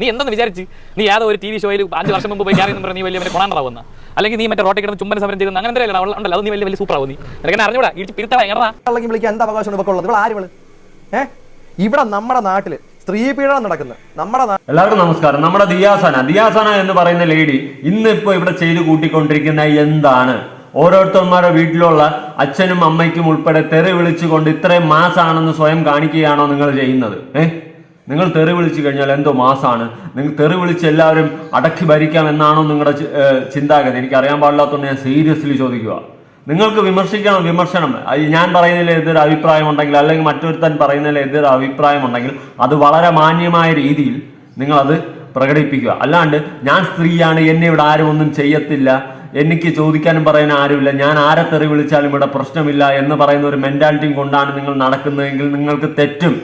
നീ എന്തെന്ന് വിചാരിച്ച്? നീ ഏതോ ഒരു ടി വി ഷോയിൽ അഞ്ച് വർഷം മുമ്പ് പോയി കാര്യം പറഞ്ഞ് നീ വലിയ കൊണാണ്ടാവുന്ന അല്ലെങ്കിൽ നീ മറ്റേ റോട്ടിൽ കിടന്ന് ചുമ്പന സമരം ചെയ്യുന്ന അങ്ങനെ എന്തെങ്കിലും ഉണ്ടല്ലോ. അത് നീ വലിയ വലിയ സൂപ്പർ ആവുന്നു നീ. നിനക്ക് അറിഞ്ഞൂടാ? ഇടിച്ച് പിരിത്തള എങ്ങനെ വിളിക്കാൻ എന്ത് അവകാശം ഏ? ഇവിടെ നമ്മുടെ നാട്ടിൽ സ്ത്രീ പീഡനം നടക്കുന്നത് നമ്മുടെ എല്ലാവർക്കും നമസ്കാരം. നമ്മുടെ ദിയാസന. ദിയാസന എന്ന് പറയുന്ന ലേഡി ഇന്നിപ്പോ ഇവിടെ ചെയ്തു കൂട്ടിക്കൊണ്ടിരിക്കുന്ന എന്താണ്? ഓരോരുത്തന്മാരുടെ വീട്ടിലുള്ള അച്ഛനും അമ്മയ്ക്കും ഉൾപ്പെടെ തെറി വിളിച്ചുകൊണ്ട് ഇത്രയും മാസാണെന്ന് സ്വയം കാണിക്കുകയാണോ നിങ്ങൾ ചെയ്യുന്നത്? ഏഹ് നിങ്ങൾ തെറി വിളിച്ചു കഴിഞ്ഞാൽ എന്തോ മാസമാണ് നിങ്ങൾ തെറി വിളിച്ച് എല്ലാവരും അടക്കി ഭരിക്കാം എന്നാണോ നിങ്ങളുടെ ചിന്താഗതി. എനിക്ക് അറിയാൻ പാടില്ലാത്തതുകൊണ്ട് ഞാൻ സീരിയസ്ലി ചോദിക്കുക. നിങ്ങൾക്ക് വിമർശിക്കണം വിമർശനം. ഞാൻ പറയുന്നതിൽ എതിർ അഭിപ്രായം ഉണ്ടെങ്കിൽ അല്ലെങ്കിൽ മറ്റൊരുത്തൻ പറയുന്നതിൽ എതിർ അഭിപ്രായം ഉണ്ടെങ്കിൽ അത് വളരെ മാന്യമായ രീതിയിൽ നിങ്ങളത് പ്രകടിപ്പിക്കുക. അല്ലാണ്ട് ഞാൻ സ്ത്രീയാണ് എന്നെ ഇവിടെ ആരും ഒന്നും ചെയ്യത്തില്ല. എനിക്ക് ചോദിക്കാനും പറയാൻ ആരുമില്ല. ഞാൻ ആരെ തെറി വിളിച്ചാലും ഇവിടെ പ്രശ്നമില്ല എന്ന് പറയുന്ന ഒരു മെന്റാലിറ്റിയും കൊണ്ടാണ് നിങ്ങൾ നടക്കുന്നതെങ്കിൽ നിങ്ങൾക്ക് തെറ്റും.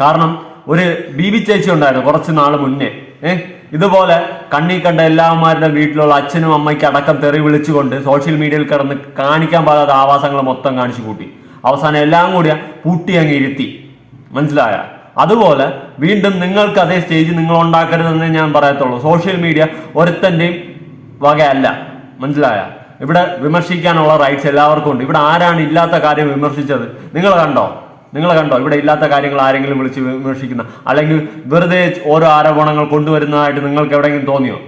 കാരണം ഒരു ബി ബി ചേച്ചി ഉണ്ടായിരുന്നു കുറച്ച് നാൾ മുന്നേ. ഏഹ് ഇതുപോലെ കണ്ണി കണ്ട എല്ലാവന്മാരുടെ വീട്ടിലുള്ള അച്ഛനും അമ്മയ്ക്ക് അടക്കം തെറി വിളിച്ചുകൊണ്ട് സോഷ്യൽ മീഡിയയിൽ കിടന്ന് കാണിക്കാൻ പാടാത്ത ആവാസങ്ങൾ മൊത്തം കാണിച്ചു കൂട്ടി. അവസാനം എല്ലാം കൂടി പൂട്ടി അങ്ങ് ഇരുത്തി. മനസ്സിലായ? അതുപോലെ വീണ്ടും നിങ്ങൾക്ക് അതേ സ്റ്റേജ് നിങ്ങൾ ഉണ്ടാക്കരുതെന്ന് ഞാൻ പറയത്തുള്ളൂ. സോഷ്യൽ മീഡിയ ഒരുത്തന്റെയും വകയല്ല. മനസ്സിലായ? ഇവിടെ വിമർശിക്കാനുള്ള റൈറ്റ്സ് എല്ലാവർക്കും ഉണ്ട്. ഇവിടെ ആരാണ് ഇല്ലാത്ത കാര്യം വിമർശിച്ചത്? നിങ്ങൾ കണ്ടോ? നിങ്ങൾ കണ്ടോ? ഇവിടെ ഇല്ലാത്ത കാര്യങ്ങൾ ആരെങ്കിലും വിളിച്ച് വിമർശിക്കുന്ന. അല്ലെങ്കിൽ വെറുതെ ഓരോ ആരോപണങ്ങൾ കൊണ്ടുവരുന്നതായിട്ട് നിങ്ങൾക്ക് എവിടെയെങ്കിലും തോന്നിയോ?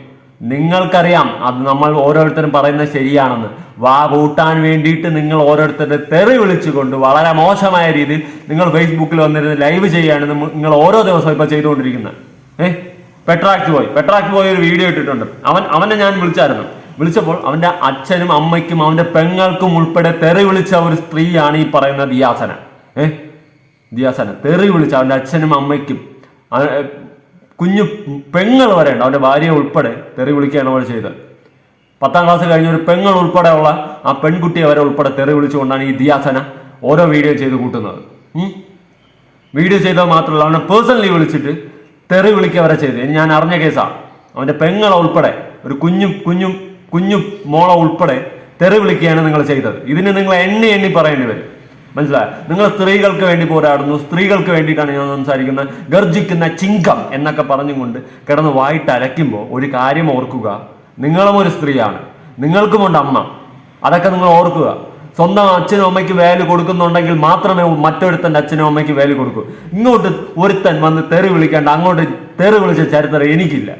നിങ്ങൾക്കറിയാം അത് നമ്മൾ ഓരോരുത്തരും പറയുന്നത് ശരിയാണെന്ന്. വാ കൂട്ടാൻ വേണ്ടിയിട്ട് നിങ്ങൾ ഓരോരുത്തരുടെ തെറി വിളിച്ചുകൊണ്ട് വളരെ മോശമായ രീതിയിൽ നിങ്ങൾ ഫേസ്ബുക്കിൽ വന്നിരുന്ന് ലൈവ് ചെയ്യാണ് നിങ്ങൾ ഓരോ ദിവസവും ഇപ്പൊ ചെയ്തുകൊണ്ടിരിക്കുന്നത്. ഏഹ് പെട്രാക്ട് പോയി. പെട്രാക്ട് പോയി ഒരു വീഡിയോ ഇട്ടിട്ടുണ്ട്. അവൻ അവനെ ഞാൻ വിളിച്ചായിരുന്നു. വിളിച്ചപ്പോൾ അവന്റെ അച്ഛനും അമ്മയ്ക്കും അവന്റെ പെങ്ങൾക്കും ഉൾപ്പെടെ തെറി വിളിച്ച ഒരു സ്ത്രീയാണ് ഈ പറയുന്ന ദിയാസന ഏഹ് ദിയാസന. തെറി വിളിച്ച അവന്റെ അച്ഛനും അമ്മയ്ക്കും കുഞ്ഞു പെങ്ങൾ വരെ ഉണ്ട്. അവന്റെ ഭാര്യ ഉൾപ്പെടെ തെറി വിളിക്കുകയാണ് അവൾ ചെയ്തത്. പത്താം ക്ലാസ് കഴിഞ്ഞ ഒരു പെങ്ങൾ ഉൾപ്പെടെയുള്ള ആ പെൺകുട്ടിയെ വരെ ഉൾപ്പെടെ തെറി വിളിച്ചുകൊണ്ടാണ് ഈ ദിയാസന ഓരോ വീഡിയോ ചെയ്ത് കൂട്ടുന്നത്? വീഡിയോ ചെയ്തത് മാത്രമല്ല അവനെ പേഴ്സണലി വിളിച്ചിട്ട് തെറി വിളിക്കുക വരെ ചെയ്ത് ഞാൻ അറിഞ്ഞ കേസാണ് അവന്റെ പെങ്ങൾ ഉൾപ്പെടെ ഒരു കുഞ്ഞു കുഞ്ഞു കുഞ്ഞു മോളെ ഉൾപ്പെടെ തെറി വിളിക്കുകയാണ് നിങ്ങൾ ചെയ്തത്. ഇതിന് നിങ്ങൾ എണ്ണി എണ്ണി പറയേണ്ടി വരും. മനസ്സിലായോ? നിങ്ങൾ സ്ത്രീകൾക്ക് വേണ്ടി പോരാടുന്നു. സ്ത്രീകൾക്ക് വേണ്ടിയിട്ടാണ് ഞാൻ സംസാരിക്കുന്നത്. ഗർജിക്കുന്ന ചിങ്കം എന്നൊക്കെ പറഞ്ഞുകൊണ്ട് കിടന്ന് വായിട്ട് അരയ്ക്കുമ്പോൾ ഒരു കാര്യം ഓർക്കുക. നിങ്ങളും ഒരു സ്ത്രീയാണ്. നിങ്ങൾക്കുമുണ്ട് അമ്മ. അതൊക്കെ നിങ്ങൾ ഓർക്കുക. സ്വന്തം അച്ഛനും അമ്മയ്ക്ക് വേൽ കൊടുക്കുന്നുണ്ടെങ്കിൽ മാത്രമേ മറ്റൊരുത്തന്റെ അച്ഛനും അമ്മയ്ക്ക് വേൽ കൊടുക്കൂ. ഇങ്ങോട്ട് ഒരുത്തൻ വന്ന് തെറി വിളിക്കേണ്ട അങ്ങോട്ട് തെറി വിളിച്ച ചരിത്രം എനിക്കില്ല.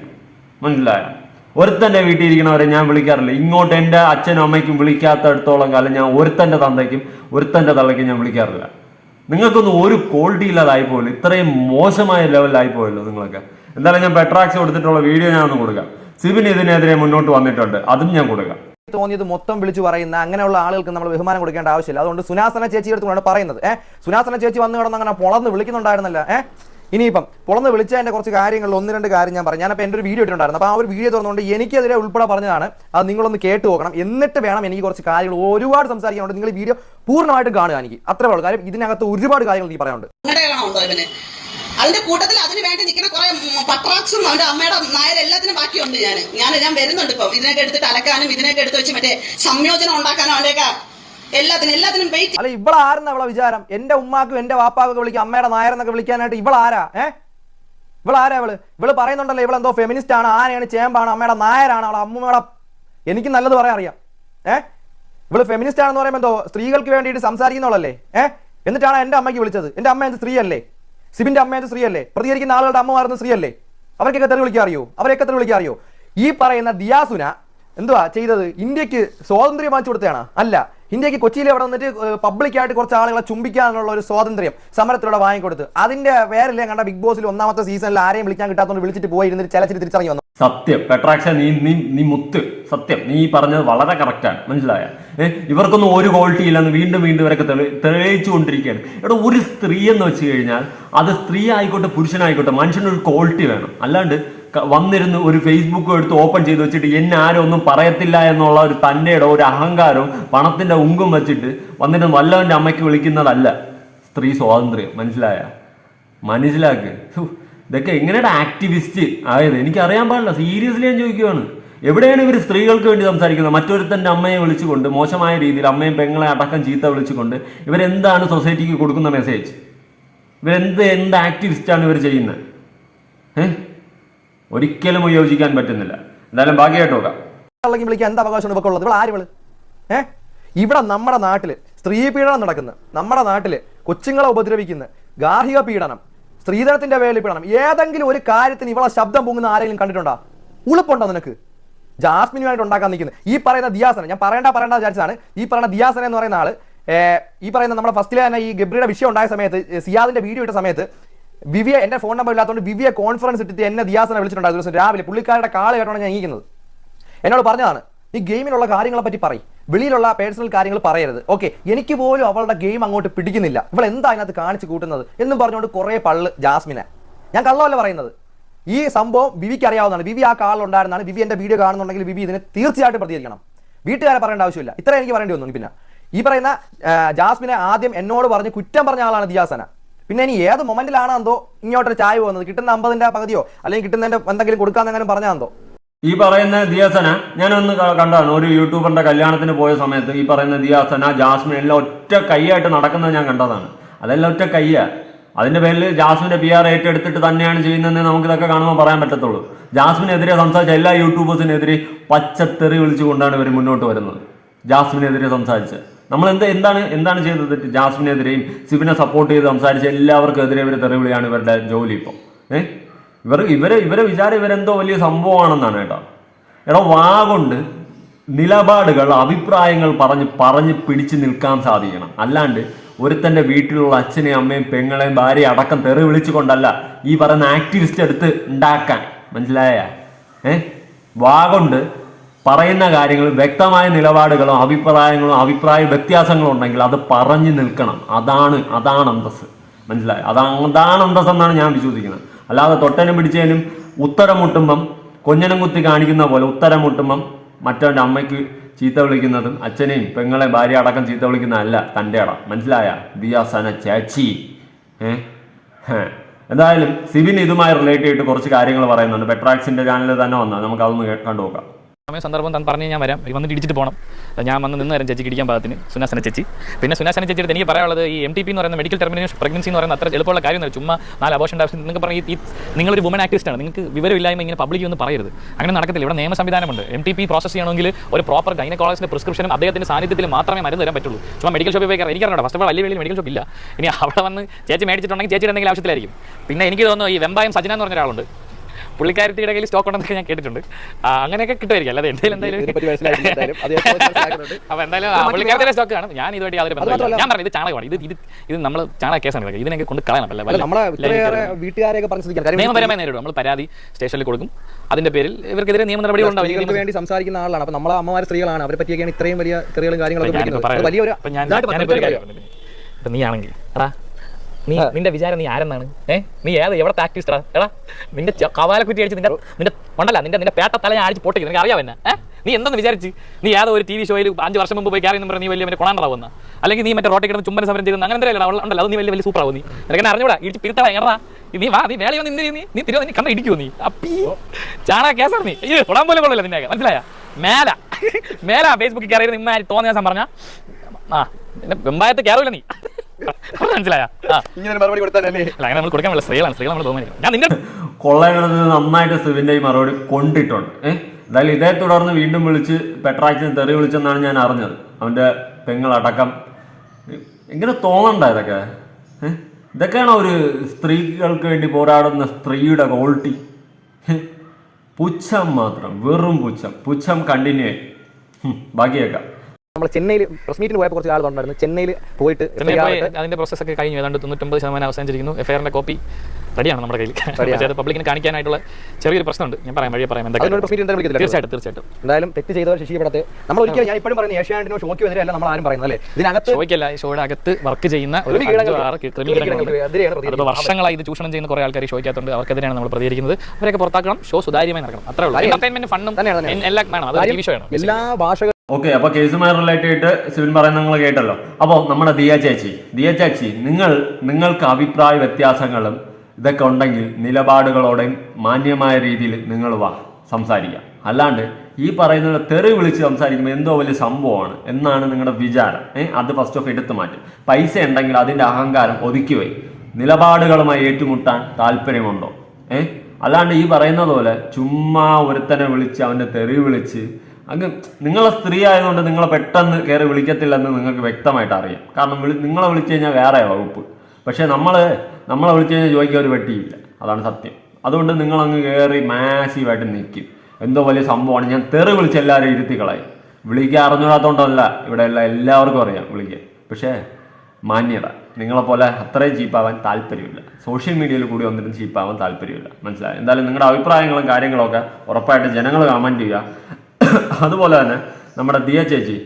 മനസ്സിലായോ? ഒരുത്തന്റെ വീട്ടിൽ ഇരിക്കണവരെ ഞാൻ വിളിക്കാറില്ല. ഇങ്ങോട്ട് എന്റെ അച്ഛനും അമ്മയ്ക്കും വിളിക്കാത്തടത്തോളം കാലം ഞാൻ ഒരുത്തന്റെ തന്തയ്ക്കും ഒരുത്തന്റെ തള്ളയ്ക്കും ഞാൻ വിളിക്കാറില്ല. നിങ്ങൾക്കൊന്നും ഒരു ക്വാളിറ്റി ഇല്ലാതായി പോലും ഇത്രയും മോശമായ ലെവലിലായി പോയല്ലോ നിങ്ങളൊക്കെ. എന്തായാലും ഞാൻ പെട്രാക്സ് കൊടുത്തിട്ടുള്ള വീഡിയോ ഞാൻ ഒന്ന് കൊടുക്കാം. സിബിൻ ഇതിനെതിരെ മുന്നോട്ട് വന്നിട്ടുണ്ട്. അതും ഞാൻ കൊടുക്കാം. തോന്നിയത് മൊത്തം വിളിച്ചു പറയുന്ന അങ്ങനെയുള്ള ആളുകൾക്ക് നമ്മൾ ബഹുമാനം കൊടുക്കേണ്ട ആവശ്യമില്ല. അതുകൊണ്ട് സുനാസന ചേച്ചി എടുത്തുകൊണ്ടാണ് പറയുന്നത്. ഏഹ് സുനാസന ചേച്ചി വന്നു കിടന്ന് അങ്ങനെ പൊളന്ന് വിളിക്കുന്നുണ്ടായിരുന്നല്ല. ഏഹ് ഇനിയിപ്പം വിളിച്ച വിളിച്ചതിന്റെ കുറച്ച് കാര്യങ്ങൾ ഒന്ന് രണ്ട് കാര്യം ഞാൻ പറഞ്ഞു ഞാനപ്പോൾ എന്റെ ഒരു വീഡിയോ ഇട്ടിട്ടുണ്ടായിരുന്നു. അപ്പോൾ ആ ഒരു വീഡിയോ തുറന്നുകൊണ്ട് അതിനെ ഉൾപ്പെടെ പറഞ്ഞതാണ്. അത് നിങ്ങളൊന്ന് കേട്ട് നോക്കണം. എന്നിട്ട് വേണം എനിക്ക് കുറച്ച് കാര്യങ്ങൾ ഒരുപാട് സംസാരിക്കാനുണ്ട്. നിങ്ങൾ വീഡിയോ പൂർണമായിട്ടും കാണുക എനിക്ക്. അത്രേ ഉള്ളൂ. കാര്യം ഇതിനകത്ത് ഒരുപാട് കാര്യങ്ങൾ നീ പറയാനുണ്ട്. അതിന്റെ കൂട്ടത്തിൽ അതിന് വേണ്ടി നിൽക്കുന്ന കുറെ പത്രാക്സും അവന്റെ അമ്മയുടെ നായർ എല്ലാത്തിനും ബാക്കിയുണ്ട് ഞാൻ ഞാൻ ഞാൻ വരുന്നുണ്ട് ഇപ്പം. ഇതിനൊക്കെ എടുത്തിട്ട് അലക്കാനും ഇതിനൊക്കെ എടുത്ത് വെച്ച് മറ്റേ സംയോജനം ഉണ്ടാക്കാനും അവന്റെയൊക്കെ എല്ലാത്തിനും എല്ലാത്തിനും വെയിറ്റ് അല്ല ഇവളാരെന്ന അവളെ വിചാരം? എന്റെ ഉമ്മാക്കും എന്റെ വാപ്പാക്കും വിളിക്കും അമ്മയുടെ നായരെന്നൊക്കെ വിളിക്കാനായിട്ട് ഇവളാരാ? ഏ? ഇവളാരാ ഇവൾ? ഇവൾ പറയുന്നുണ്ടല്ലോ ഇവളെന്തോ ഫെമിനിസ്റ്റ് ആണ് ആനയാണ് ചേമ്പാണ് അമ്മയുടെ നായരാണ് അവളെ അമ്മയുടെ എനിക്ക് നല്ലത് പറയാൻ അറിയാം. ഏ? ഇവൾ ഫെമിനിസ്റ്റ് ആണെന്ന് പറയുമ്പോൾ എന്തോ സ്ത്രീകൾക്ക് വേണ്ടിയിട്ട് സംസാരിക്കുന്നവളല്ലേ? ഏ? എന്നിട്ടാണ് എന്റെ അമ്മയ്ക്ക് വിളിച്ചത്. എന്റെ അമ്മ എന്ത് സ്ത്രീയല്ലേ? സിബിന്റെ അമ്മ എന്ത് സ്ത്രീയല്ലേ? പ്രതികരിക്കുന്ന ആളുകളുടെ അമ്മ മാറുന്ന സ്ത്രീയല്ലേ? അവർക്കൊക്കെ തെറി വിളിക്കാൻ അറിയോ? അവരെയൊക്കെ തെറി വിളിക്കാൻ അറിയോ? ഈ പറയുന്ന ദിയാസുന എന്തുവാ ചെയ്തത്? ഇന്ത്യയ്ക്ക് സ്വാതന്ത്ര്യം വാങ്ങിച്ചു കൊടുത്തതാണ് അല്ല. ഇന്ത്യയ്ക്ക് കൊച്ചിയിൽ അവിടെ വന്നിട്ട് പബ്ലിക്കായിട്ട് കുറച്ച് ആളുകളെ ചുംബിക്കാനുള്ള ഒരു സ്വാതന്ത്ര്യം സമരത്തിലൂടെ വാങ്ങിക്കൊടുത്ത്. അതിന്റെ പേരല്ലേ കണ്ട ബിഗ് ബോസിൽ ഒന്നാമത്തെ സീസണിൽ ആരെയും വിളിക്കാൻ കിട്ടാത്തതുകൊണ്ട് വിളിച്ചിട്ട് പോയി ഇരുന്നിട്ട് ചലച്ചിട്ട് തിരിച്ചറിഞ്ഞു വന്നു. സത്യം. പെട്രാക്ഷ നീ നീ നീ മുത്ത്. സത്യം. നീ പറഞ്ഞത് വളരെ കറക്റ്റാണ് മനസ്സിലായ? ഇവർക്കൊന്നും ഒരു ക്വാളിറ്റി ഇല്ലെന്ന് വീണ്ടും വീണ്ടും ഇവരൊക്കെ തെളി തെളിയിച്ചു കൊണ്ടിരിക്കുകയാണ് ഇവിടെ ഒരു സ്ത്രീ എന്ന് വെച്ച് കഴിഞ്ഞാൽ അത് സ്ത്രീ ആയിക്കോട്ടെ പുരുഷനായിക്കോട്ടെ മനുഷ്യനൊരു ക്വാളിറ്റി വേണം. അല്ലാണ്ട് വന്നിരുന്ന് ഒരു ഫേസ്ബുക്ക് എടുത്ത് ഓപ്പൺ ചെയ്ത് വെച്ചിട്ട് എന്നെ ആരും ഒന്നും പറയത്തില്ല എന്നുള്ള ഒരു തന്റെയുടെ ഒരു അഹങ്കാരവും പണത്തിന്റെ ഉങ്കും വെച്ചിട്ട് വന്നിട്ട് വല്ലവന്റെ അമ്മയ്ക്ക് വിളിക്കുന്നതല്ല. സ്ത്രീ സ്വാതന്ത്ര്യം. മനസ്സിലായ? മനസ്സിലാക്ക്. ഇതൊക്കെ എങ്ങനെയാണ് ആക്ടിവിസ്റ്റ് ആയത് എനിക്ക് അറിയാൻ പാടില്ല. സീരിയസ്ലി ഞാൻ ചോദിക്കുകയാണ് എവിടെയാണ് ഇവർ സ്ത്രീകൾക്ക് വേണ്ടി സംസാരിക്കുന്നത്? മറ്റൊരുത്തന്റെ അമ്മയെ വിളിച്ചുകൊണ്ട് മോശമായ രീതിയിൽ അമ്മയും പെങ്ങളെ അടക്കം ചീത്ത വിളിച്ചുകൊണ്ട് ഇവരെന്താണ് സൊസൈറ്റിക്ക് കൊടുക്കുന്ന മെസ്സേജ് ഇവരെന്ത് എന്ത് ആക്ടിവിസ്റ്റാണ് ഇവർ ചെയ്യുന്നത്? ഏഹ്? ഒരിക്കലും യോജിക്കാൻ പറ്റുന്നില്ല. എന്തായാലും ഭാഗ്യമായിട്ട് അല്ലെങ്കിൽ വിളിക്കാൻ എന്താ അവകാശമാണ് ഇവർക്ക് ഉള്ളത് ഇവിടെ ആര് വിൾ ഏ? ഇവിടെ നമ്മുടെ നാട്ടിൽ സ്ത്രീ പീഡനം നടക്കുന്നു. നമ്മുടെ നാട്ടിൽ കൊച്ചുങ്ങളെ ഉപദ്രവിക്കുന്ന. ഗാർഹിക പീഡനം സ്ത്രീധനത്തിന്റെ വേല പീഡനം. ഏതെങ്കിലും ഒരു കാര്യത്തിന് ഇവളെ ശബ്ദം പൊങ്ങുന്ന ആരെങ്കിലും കണ്ടിട്ടുണ്ടോ? ഉളുപ്പുണ്ടോ നിനക്ക്? ജാസ്മിനുമായിട്ട് ഉണ്ടാക്കാൻ നിൽക്കുന്നത് ഈ പറയുന്ന ദിയാസന ഞാൻ പറയണ്ട പറയണ്ട വിചാരിച്ചതാണ്. ഈ പറയുന്ന ദിയാസന എന്ന് പറയുന്ന ആൾ ഈ പറയുന്ന നമ്മുടെ ഫസ്റ്റിലെ തന്നെ ഈ ഗബ്രിയുടെ വിഷയം ഉണ്ടായ സമയത്ത് സിയാദിന്റെ വീഡിയോ ഇട്ട സമയത്ത് വിവിയെ എന്റെ ഫോൺ നമ്പർ ഇല്ലാത്തതുകൊണ്ട് വിവിയ കോൺഫറൻസ് ഇട്ടിട്ട് എന്നെ ദിയാസനെ വിളിച്ചിട്ടുണ്ടായിരുന്നു ദിവസം രാവിലെ. പുള്ളിക്കാരുടെ കാൾ കേട്ടോണ്ട് ഞാൻ ഇരിക്കുന്നത്. എന്നോട് പറഞ്ഞതാണ് ഈ ഗെയിമിലുള്ള കാര്യങ്ങളെ പറ്റി പറയും. വെളിയിലുള്ള പേഴ്സണൽ കാര്യങ്ങൾ പറയരുത്. ഓക്കെ എനിക്ക് പോലും അവളുടെ ഗെയിം അങ്ങോട്ട് പിടിക്കുന്നില്ല. ഇവൾ എന്താ അതിനകത്ത് കാണിച്ചു കൂട്ടുന്നത്? എന്നും പറഞ്ഞുകൊണ്ട് കുറേ പള്ള് ജാസ്മിനെ. ഞാൻ കള്ളമല്ല പറയുന്നത്. ഈ സംഭവം വിവിക്ക് അറിയാവുന്നതാണ്. വിവി ആ കാളിലുണ്ടായിരുന്നാണ് വിവി എന്റെ വീഡിയോ കാണുന്നുണ്ടെങ്കിൽ വിവി ഇതിനെ തീർച്ചയായിട്ടും പ്രതികരിക്കണം. വീട്ടുകാരെ പറയേണ്ട ആവശ്യമില്ല. ഇത്ര എനിക്ക് പറയേണ്ടി വന്നു. പിന്നെ ഈ പറയുന്ന ജാസ്മിനെ ആദ്യം എന്നോട് പറഞ്ഞ് കുറ്റം പറഞ്ഞ ആളാണ് ദിയാസന. പിന്നെ ഇനി ഏത് മൊമെന്റിലാണ് എന്തോ ഇങ്ങോട്ടൊരു ചായ പോകുന്നത്? കിട്ടുന്ന അമ്പതിന്റെ പകുതിയോ? അല്ലെങ്കിൽ കിട്ടുന്നതിന്റെ എന്തെങ്കിലും കൊടുക്കാന്നെങ്കിലും പറഞ്ഞാൽ എന്തോ ഈ പറയുന്ന ദിയാസന ഞാനൊന്ന് കണ്ടാണ് ഒരു യൂട്യൂബറിന്റെ കല്യാണത്തിന് പോയ സമയത്ത് ഈ പറയുന്ന ദിയാസന ജാസ്മിൻ എല്ലാം ഒറ്റ കൈയായിട്ട് നടക്കുന്നത് ഞാൻ കണ്ടതാണ്. അതെല്ലാം ഒറ്റ കൈയാ. അതിന്റെ പേരിൽ ജാസ്മിന്റെ പി ആർ ഏറ്റെടുത്തിട്ട് തന്നെയാണ് ചെയ്യുന്നതെന്ന് നമുക്ക് ഇതൊക്കെ കാണുമ്പോൾ പറയാൻ പറ്റത്തുള്ളൂ. ജാസ്മിനെതിരെ സംസാരിച്ച എല്ലാ യൂട്യൂബേഴ്സിനെതിരെ പച്ചത്തെറി വിളിച്ചുകൊണ്ടാണ് ഇവർ മുന്നോട്ട് വരുന്നത്. ജാസ്മിനെതിരെ സംസാരിച്ച്. നമ്മൾ എന്താ എന്താണ് എന്താണ് ചെയ്തത്? ജാസ്മിനെതിരെയും സിബിനെ സപ്പോർട്ട് ചെയ്ത് സംസാരിച്ച എല്ലാവർക്കും എതിരെ ഇവർ തെറിവിളിയാണ് ഇവരുടെ ജോലി ഇപ്പം. ഏഹ് ഇവർ ഇവരെ ഇവരെ വിചാരം ഇവരെന്തോ വലിയ സംഭവമാണെന്നാണ് കേട്ടോ. എടോ വാ കൊണ്ട് നിലപാടുകൾ അഭിപ്രായങ്ങൾ പറഞ്ഞ് പറഞ്ഞ് പിടിച്ചു നിൽക്കാൻ സാധിക്കണം. അല്ലാണ്ട് ഒരുത്തന്റെ വീട്ടിലുള്ള അച്ഛനെയും അമ്മയും പെങ്ങളെയും ഭാര്യ അടക്കം തെറി വിളിച്ചുകൊണ്ടല്ല ഈ പറയുന്ന ആക്ടിവിസ്റ്റ് എടുത്ത് ഉണ്ടാക്കാൻ. മനസ്സിലായ? ഏ? വാ കൊണ്ട് പറയുന്ന കാര്യങ്ങൾ വ്യക്തമായ നിലപാടുകളോ അഭിപ്രായങ്ങളോ അഭിപ്രായ വ്യത്യാസങ്ങളോ ഉണ്ടെങ്കിൽ അത് പറഞ്ഞു നിൽക്കണം. അതാണ് അതാണ് അന്തസ് മനസ്സിലായി? അതാണ് അതാണ് അന്തസ് എന്നാണ് ഞാൻ വിശ്വസിക്കുന്നത്. അല്ലാതെ തൊട്ടനും പിടിച്ചതിനും ഉത്തരം മുട്ടുമ്പം കൊഞ്ഞനം കുത്തി കാണിക്കുന്ന പോലെ ഉത്തരം മുട്ടുമ്പം മറ്റവന്റെ അമ്മയ്ക്ക് ചീത്ത വിളിക്കുന്നതും അച്ഛനെയും പെങ്ങളെ ഭാര്യ അടക്കം ചീത്ത വിളിക്കുന്നതല്ല തന്റെ അട മനസ്സിലായ? ബിയാസന ചേച്ചി. ഏ. എന്തായാലും സിബിൻ ഇതുമായി റിലേറ്റ് ചെയ്തിട്ട് കുറച്ച് കാര്യങ്ങൾ പറയുന്നുണ്ട്. പെട്രാക്സിന്റെ ചാനലിൽ തന്നെ വന്നാൽ നമുക്ക് അതൊന്ന് കണ്ടു നോക്കാം സമയം സന്ദർഭം താൻ പറഞ്ഞ് ഞാൻ വരാം. വന്ന് ഇടിച്ചിട്ട് പോകണം ഞാൻ വന്ന് നിന്ന് തരാം ചേച്ചിക്ക് ഇടിക്കാൻ പാകത്തിന്. സുനാസന ചേച്ചി. പിന്നെ സുനാസന ചേച്ചിയുടെ എനിക്ക് പറയാനുള്ളത് ഈ എം ടി പി എന്ന് പറയുന്ന മെഡിക്കൽ ടെർമിനേഷൻ പ്രഗ്നൻസി എന്ന് പറയുന്ന അത്ര എളുപ്പമുള്ള കാര്യമൊന്നും ചുമ്മാ നാല് അബോഷൻ ആവശ്യം നിങ്ങൾക്ക് പറഞ്ഞ ഈ നിങ്ങളൊരു വുമൺ ആണ്. നിങ്ങൾക്ക് വിവരമില്ലായ്മ ഇങ്ങനെ പബ്ലിക് ഒന്ന് പറയരുത്. അങ്ങനെ നടക്കത്തില്ല. ഇവിടെ നിയമ സംവിധാനമുണ്ട്. എം ടി പി പ്രോസസ് ചെയ്യണമെങ്കിൽ ഒരു പ്രോപ്പർ ഗൈനക്കോളജിന്റെ പ്രിസ്ക്രിപ്ഷനും അദ്ദേഹത്തിന്റെ സാന്നിധ്യത്തിൽ മാത്രമേ മരുന്ന് തരാൻ പറ്റുള്ളൂ. ചുമ്മാ മെഡിക്കൽ ഷോപ്പിൽ പോയി എനിക്കറിയാം ഫസ്റ്റ് ഓഫ് വലിയ വലിയ മെഡിക്കൽ ഷോപ്പ് ഇല്ല. ഇനി അവിടെ വന്ന് ചേച്ചി മേടിച്ചിട്ടുണ്ടെങ്കിൽ ചേച്ചിയുടെ എന്തെങ്കിലും ആവശ്യത്തിലായിരിക്കും. പിന്നെ എനിക്ക് തോന്നുന്നു ഈ വെമ്പായം സജന എന്ന് പറഞ്ഞ ഒരാളുണ്ട് പുള്ളിക്കാരത്തിയുടെ കയ്യിൽ സ്റ്റോക്ക് ഉണ്ടെന്നൊക്കെ ഞാൻ കേട്ടിട്ടുണ്ട്. അങ്ങനെയൊക്കെ കിട്ടുമായിരിക്കും. അല്ലാതെ എന്തായാലും എന്തായാലും. അത് ഞാൻ മനസ്സിലാക്കുന്നുണ്ട്. അപ്പൊ എന്തായാലും ആ പുള്ളിക്കാരത്തിന്റെ സ്റ്റോക്ക് കാണും ഞാൻ ഇതുമായിട്ട് യാതൊരു ബന്ധമില്ല ഞാൻ പറഞ്ഞു ഇത് ചാണകമാണ്. ഇത് ഇത് ഇത് നമ്മൾ ചാണക കേസാണ് ഇതൊക്കെ. ഇതിനൊക്കെ കൊണ്ട് കളയണം അല്ല നിയമപരമായി നേരിടും. നമ്മൾ പരാതി സ്റ്റേഷനിൽ കൊടുക്കും. അതിന്റെ പേരിൽ ഇവർക്കെതിരെ നിയമ നടപടികൾ ഉണ്ടാവും വേണ്ടി സംസാരിക്കുന്ന ആളാണ്. അപ്പൊ നമ്മളെ അമ്മമാരെ സ്ത്രീകളാണ്. അവരെ പറ്റിയൊക്കെയാണ് ഇത്രയും വലിയ തെറികളും കാര്യങ്ങളൊക്കെ. വലിയൊരു നീ ആണെങ്കിൽ എടാ നീ നിന്റെ വിചാരം നീ ആരെന്നാണ്? ഏ? നീ ഏത് എവിടെ ആക്ടിവിസ്റ്റാ എടാ നിന്റെ കവാലക്കുറ്റി അടിച്ച് നിന്റെ നിന്റെ ഉണ്ടല്ല നിന്റെ നിന്റെ പേട്ട തല ഞാൻ അടിച്ച് പൊട്ടിക്കും നിനക്ക് അറിയാം എന്നെ? ഏ? നീ എന്തെന്ന് വിചാരിച്ച്? നീ ഏതോ ഒരു ടി വി ഷോയിൽ അഞ്ച് വർഷം മുമ്പ് പോയി കാര്യം എന്ന് പറഞ്ഞ് നീ വലിയ മറ്റേ കൊണാണ്ടാവുന്ന അല്ലെങ്കിൽ നീ മറ്റേ റോട്ടിൽ കിടന്ന് ചുമ്പന സമരം ചെയ്യുന്ന അങ്ങനെ എന്തെങ്കിലും ഉണ്ടല്ലോ അത് നീ വലിയ വലിയ സൂപ്പർ ആവും നീ. നിനക്ക് എന്നെ അറിഞ്ഞൂടാ? ഇടിച്ച് പിരുത്താ എങ്ങടാ നീ വാ നീ വേളി വന്ന് നീ? നീ തിരുവ നീ കണ്ട ഇടിക്കൂ നീ? അപ്പീ. ചാണാ കേസാണ് നീ. അയ്യോ കൊടാൻ പോലും കൊള്ളില്ല നിന്നെ മനസ്സിലായ? മേല. മേല ഫേസ്ബുക്കിൽ കയറിയത് ഇമ്മാരി തോന്നിയ ദിവസം പറഞ്ഞ ആ പിന്നെ വെമ്പായത്ത് കയറൂല നീ. മനസ്സിലായ? ആ. ഇങ്ങനെ ഒരു മറുപടി കൊടുത്താൽ തന്നെ അങ്ങനെ നമ്മൾ കൊടുക്കാൻ പറ്റില്ല. സ്ത്രീകളാണ് സ്ത്രീകൾ നമ്മൾ തോന്നുന്നത് ഞാൻ നിന്റെ കൊള്ളയുടെ നന്നായിട്ട് സിവിന്റെ ഈ മറുപടി കൊണ്ടിട്ടുണ്ട്. ഏഹ് എന്തായാലും ഇതേ തുടർന്ന് വീണ്ടും വിളിച്ച് പെട്രാക്സിന് തെറി വിളിച്ചെന്നാണ് ഞാൻ അറിഞ്ഞത്. അവന്റെ പെങ്ങളടക്കം. എങ്ങനെ തോന്നണ്ട ഇതൊക്കെ? ഏഹ് ഇതൊക്കെയാണോ ഒരു സ്ത്രീകൾക്ക് വേണ്ടി പോരാടുന്ന സ്ത്രീയുടെ ക്വാളിറ്റി പുച്ഛം മാത്രം വെറും പുച്ഛം. പുച്ഛം കണ്ടിന്യൂ ബാക്കി കേൾക്കാം നമ്മൾ ചെന്നൈയിൽ പ്രസ് മീറ്റിന് പോയപ്പോൾ കുറച്ച് ആളുകളുണ്ടായിരുന്നു ചെന്നൈയിൽ പോയിട്ട് അതിന്റെ പ്രോസസ് ഒക്കെ കഴിഞ്ഞു. ഏതാണ്ട് തൊണ്ണൂറ്റൊമ്പത് ശതമാനം അവസാനിച്ചിരിക്കുന്നു. എഫ്ഐആറിന്റെ കോപ്പി റെഡിയാണ് നമ്മുടെ കയ്യിൽ അത് പബ്ലിക്കിന് കാണിക്കാനായിട്ടുള്ള ചെറിയൊരു പ്രശ്നമുണ്ട്. ഞാൻ പറയാം വഴിയെ പറയാം. തീർച്ചയായിട്ടും തീർച്ചയായിട്ടും. എന്തായാലും തെറ്റ് ചെയ്തവർ ശിക്ഷിക്കപ്പെടത്തെ നമ്മൾ ഒരിക്കലും ഞാൻ ഇപ്പോഴും പറയുന്നത് ഏഷ്യാനെറ്റിനോ ഷോയ്ക്കോ എതിരെയല്ല നമ്മൾ ആരും പറയുന്നത് അല്ലേ? ഇതിനകത്ത് ഷോയ്ക്കല്ല ഷോയുടെ അകത്ത് വർക്ക് ചെയ്യുന്ന ഒരു. വർഷങ്ങളായി ഇത് ചൂഷണം ചെയ്യുന്ന കുറെ ആൾക്കാർ ഷോയ്ക്കകത്തുണ്ട്. അവർക്കെതിരെയാണ് നമ്മൾ പ്രതികരിക്കുന്നത്. അവരൊക്കെ പുറത്താക്കണം. ഷോ സുതാര്യമായി നടക്കണം. അത്രേ ഉള്ളൂ. ഫണ്ടും തന്നെയാണ്, തന്നെയാണ്. എല്ലാം വേണം അത് ടി ഷോ ആണ്. എല്ലാ ഭാഷകളും ഓക്കെ അപ്പൊ കേസുമായി റിലേറ്റ് ചെയ്തിട്ട് സിവിൻ പറയുന്നത് നിങ്ങൾ കേട്ടല്ലോ. അപ്പോൾ നമ്മുടെ ദിയ ചേച്ചി ദിയ ചേച്ചി നിങ്ങൾ നിങ്ങൾക്ക് അഭിപ്രായ വ്യത്യാസങ്ങളും ഇതൊക്കെ ഉണ്ടെങ്കിൽ നിലപാടുകളോടെ മാന്യമായ രീതിയിൽ നിങ്ങൾ വാ സംസാരിക്കാം. അല്ലാണ്ട് ഈ പറയുന്ന തെറി വിളിച്ച് സംസാരിക്കുമ്പോൾ എന്തോ വലിയ സംഭവമാണ് എന്നാണ് നിങ്ങളുടെ വിചാരം. ഏഹ് അത് ഫസ്റ്റ് ഓഫ് എടുത്തു മാറ്റും. പൈസ ഉണ്ടെങ്കിൽ അതിന്റെ അഹങ്കാരം ഒതുക്കി വയ്ക്കും നിലപാടുകളുമായി ഏറ്റുമുട്ടാൻ താല്പര്യമുണ്ടോ? ഏഹ് അല്ലാണ്ട് ഈ പറയുന്നത് പോലെ ചുമ്മാ ഒരുത്തനെ വിളിച്ച് അവന്റെ തെറി വിളിച്ച് അങ്ങ് നിങ്ങളെ സ്ത്രീ ആയതുകൊണ്ട് നിങ്ങളെ പെട്ടെന്ന് കയറി വിളിക്കത്തില്ലെന്ന് നിങ്ങൾക്ക് വ്യക്തമായിട്ട് അറിയാം. കാരണം വിളി നിങ്ങളെ വിളിച്ചു കഴിഞ്ഞാൽ വേറെ വകുപ്പ്. പക്ഷേ നമ്മൾ നമ്മളെ വിളിച്ചു കഴിഞ്ഞാൽ ചോദിക്കാൻ ഒരു വെട്ടിയില്ല അതാണ് സത്യം. അതുകൊണ്ട് നിങ്ങളങ്ങ് കയറി മാസീവായിട്ട് നിൽക്കും. എന്തോ വലിയ സംഭവമാണ്. ഞാൻ തെറി വിളിച്ച് എല്ലാവരും ഇരുത്തി കളയും. വിളിക്കാൻ അറിഞ്ഞൂടാത്തോണ്ടല്ല ഇവിടെ എല്ലാം എല്ലാവർക്കും അറിയാം വിളിക്കാൻ. പക്ഷേ മാന്യത. നിങ്ങളെപ്പോലെ അത്രയും ചീപ്പാവാൻ താല്പര്യമില്ല. സോഷ്യൽ മീഡിയയിൽ കൂടി വന്നിട്ട് ചീപ്പാവാൻ താല്പര്യമില്ല. മനസ്സിലായി? എന്തായാലും നിങ്ങളുടെ അഭിപ്രായങ്ങളും കാര്യങ്ങളൊക്കെ ഉറപ്പായിട്ട് ജനങ്ങൾ കമന്റ് ചെയ്യുക. അതുപോലെ തന്നെ നമ്മുടെ ദിയ ചേച്ചി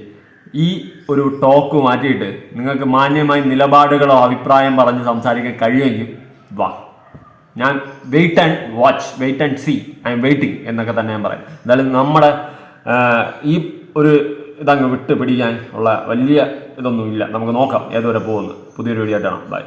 ഈ ഒരു ടോക്ക് മാറ്റിയിട്ട് നിങ്ങൾക്ക് മാന്യമായി നിലപാടുകളോ അഭിപ്രായം പറഞ്ഞ് സംസാരിക്കാൻ കഴിയുമെങ്കിൽ വാ. ഞാൻ wait and watch wait and see I'm waiting എന്നൊക്കെ തന്നെ ഞാൻ പറയും. എന്തായാലും നമ്മുടെ ഈ ഒരു ഇതങ്ങ് വിട്ട് പിടിക്കാൻ ഉള്ള വലിയ ഇതൊന്നുമില്ല. നമുക്ക് നോക്കാം ഏതുവരെ പോകുന്നു. പുതിയൊരു വീഡിയോ ആയിട്ടാണ് ബൈ